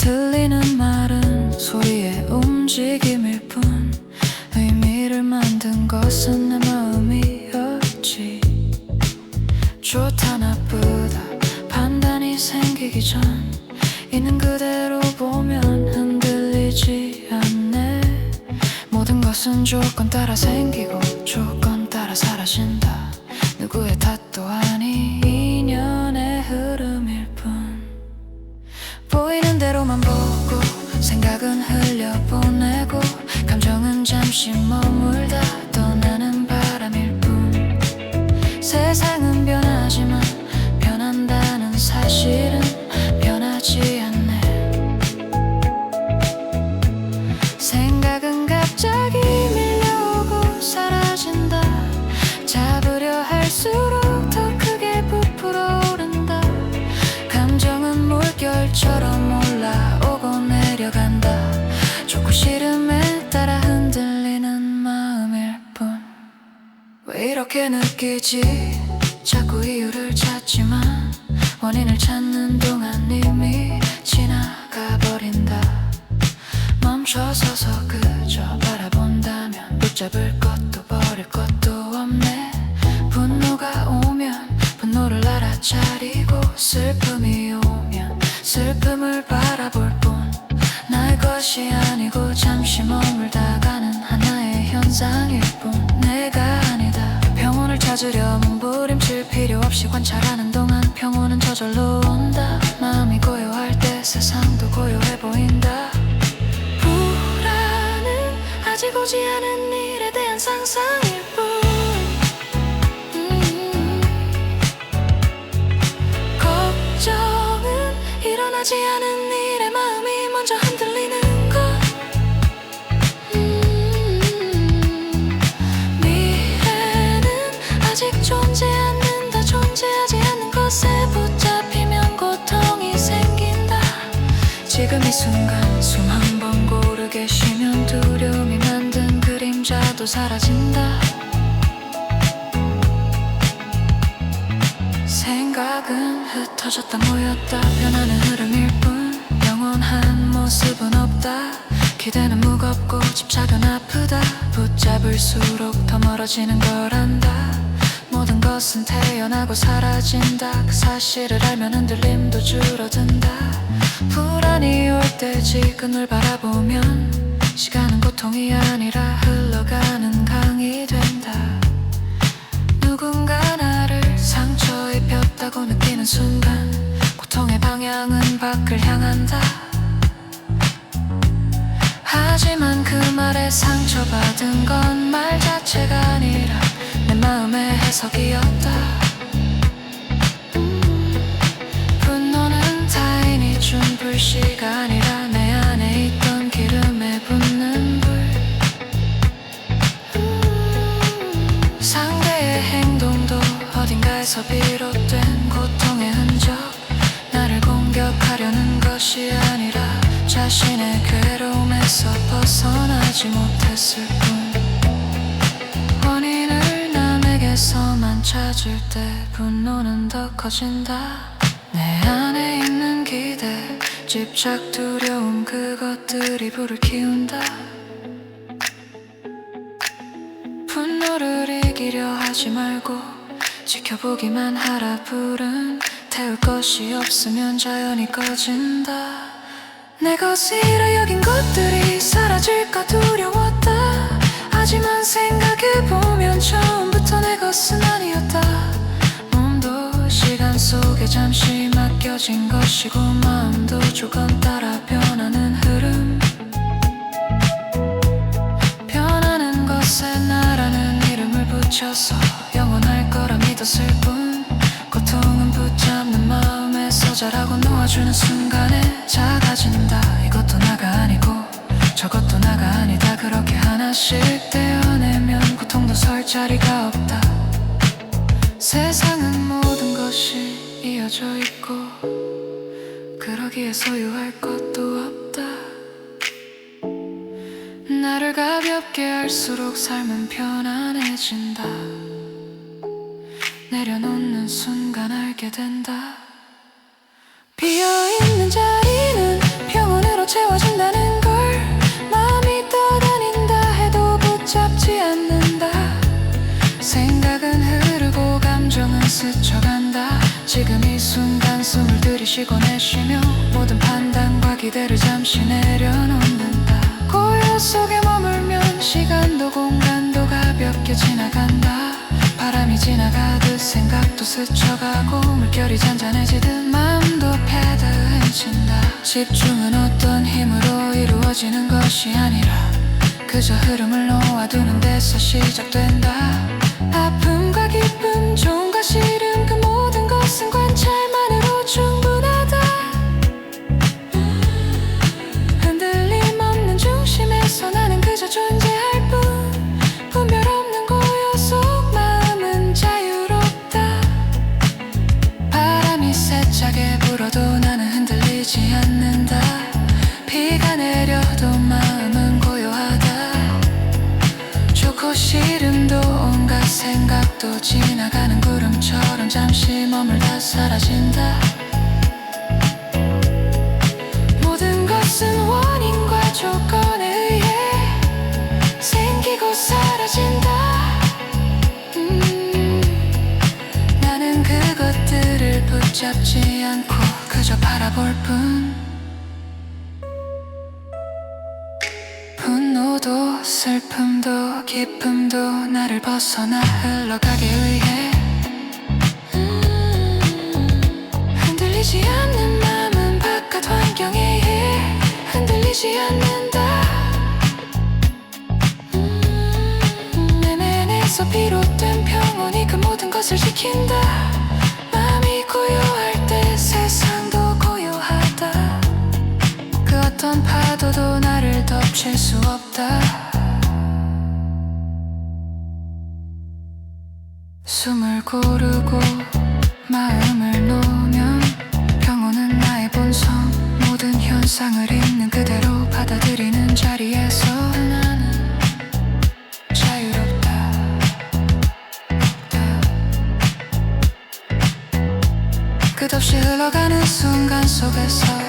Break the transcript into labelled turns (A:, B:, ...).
A: 들리는 말은 소리의 움직임일 뿐 의미를 만든 것은 내 마음이었지. 좋다 나쁘다 판단이 생기기 전 있는 그대로 보면 흔들리지 않네. 모든 것은 조건 따라 생기고 조건 따라 사라진다. 누구의 탓도 아니 인연 대로만 보고 생각은 흘려보내고 감정은 잠시 머물다 왜 이렇게 느끼지 자꾸 이유를 찾지만 원인을 찾는 동안 이미 지나가 버린다. 멈춰서서 그저 바라본다면 붙잡을 것도 버릴 것도 없네. 분노가 오면 분노를 알아차리고 슬픔이 오면 슬픔을 바라볼 뿐. 나의 것이 아니고 잠시 머물다 가는 하나의 현상일 찾으려 몸부림칠 필요 없이 관찰하는 동안 평온은 저절로 온다. 마음이 고요할 때 세상도 고요해 보인다. 불안은 아직 오지 않은 일에 대한 상상일 뿐. 음. 걱정은 일어나지 않은 일 지금 이 순간 숨 한 번 고르게 쉬면 두려움이 만든 그림자도 사라진다. 생각은 흩어졌다 모였다. 변하는 흐름일 뿐 영원한 모습은 없다. 기대는 무겁고 집착은 아프다. 붙잡을수록 더 멀어지는 걸 안다. 모든 것은 태어나고 사라진다. 그 사실을 알면 흔들림도 줄어든다 올때 지금을 바라보면 시간은 고통이 아니라 흘러가는 강이 된다. 누군가 나를 상처 입혔다고 느끼는 순간 고통의 방향은 밖을 향한다. 하지만 그 말에 상처받은 건 말 자체가 아니라 내 마음의 해석이었다. 음, 분노는 타인이 준 불씨가 아니라 어딘가에서 비롯된 고통의 흔적 나를 공격하려는 것이 아니라 자신의 괴로움에서 벗어나지 못했을 뿐. 원인을 남에게서만 찾을 때 분노는 더 커진다. 내 안에 있는 기대 집착 두려움 그것들이 불을 키운다. 분노를 이기려 하지 말고 지켜보기만 하라. 불은 태울 것이 없으면 자연히 꺼진다. 내 것이라 여긴 것들이 사라질까 두려웠다. 하지만 생각해보면 처음부터 내 것은 아니었다. 몸도 시간 속에 잠시 맡겨진 것이고 마음도 조금 따라 변하는 흐름. 변하는 것에 나라는 이름을 붙여서 믿었을 뿐 고통은 붙잡는 마음에서 자라고 놓아주는 순간에 작아진다. 이것도 나가 아니고 저것도 나가 아니다. 그렇게 하나씩 떼어내면 고통도 설 자리가 없다. 세상은 모든 것이 이어져 있고 그러기에 소유할 것도 없다. 나를 가볍게 할수록 삶은 편안해진다 내려놓는 순간 알게 된다. 비어있는 자리는 표본으로 채워진다는 걸 마음이 떠다닌다 해도 붙잡지 않는다. 생각은 흐르고 감정은 스쳐간다. 지금 이 순간 숨을 들이쉬고 내쉬며 모든 판단과 기대를 잠시 내려놓는다. 고요 속에 머물면 시간도 공간도 가볍게 지나간다. 바람이 지나가듯 생각도 스쳐가고 물결이 잔잔해지듯 마음도 패드해진다. 집중은 어떤 힘으로 이루어지는 것이 아니라 그저 흐름을 놓아두는 데서 시작된다. 아픔과 기쁨 좋음과 싫음 지나가는 구름처럼 잠시 머물다 사라진다. 모든 것은 원인과 조건에 의해 생기고 사라진다. 음, 나는 그것들을 붙잡지 않고 그저 바라볼 뿐 분노도 슬픔도 기쁨도 나를 벗어나 흘러가게 의해. 음, 흔들리지 않는 마음은 바깥 환경에 의해. 흔들리지 않는다. 음, 내 내내에서 비롯된 평온이 그 모든 것을 지킨다. 마음이 고요할 때그 어떤 파도도 나를 덮칠 수 없다. 숨을 고르고 마음을 놓으면 평온은 나의 본성. 모든 현상을 있는 그대로 받아들이는 자리에서 나는 자유롭다. 끝없이 흘러가는 순간 속에서